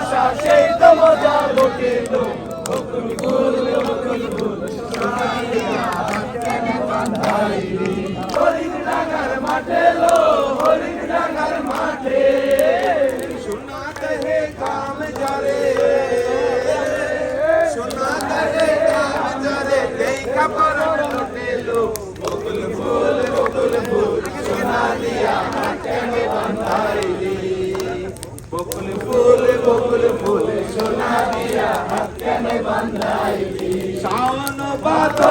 ভাষা, সেই তো মজা লোকে নকুল ফুল নকুল ফুল হরিণ ডাঙ্গার মাঠে লো হরিণ ডাঙ্গার মাঠে। সোনা কহে কাম জরে। সোনা কহে কাম জরে দেই কাপড় লোটে লো বকুল ফুল বকুল ফুল সোনা দিয়া হাটে বান্ধাই। ಸಾವನು ಪಾತೋ